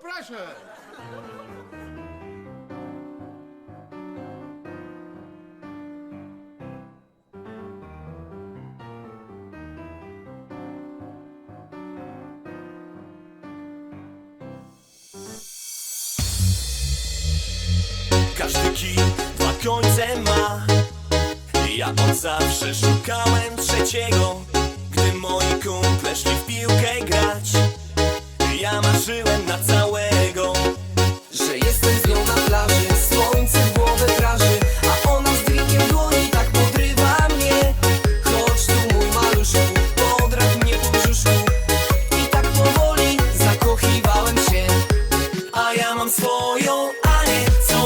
proszę. Każdy kij dwa końce ma Ja od zawsze szukałem trzeciego Gdy moi kumple szli w piłkę grać zamarzyłem na całego Że jestem z nią na plaży, słońce w głowę draży A ona z drinkiem dłoni tak podrywa mnie. Chodź tu mój maluszku, podrap mnie po brzuszku. I tak powoli zakochiwałem się A ja mam swoją Anię, co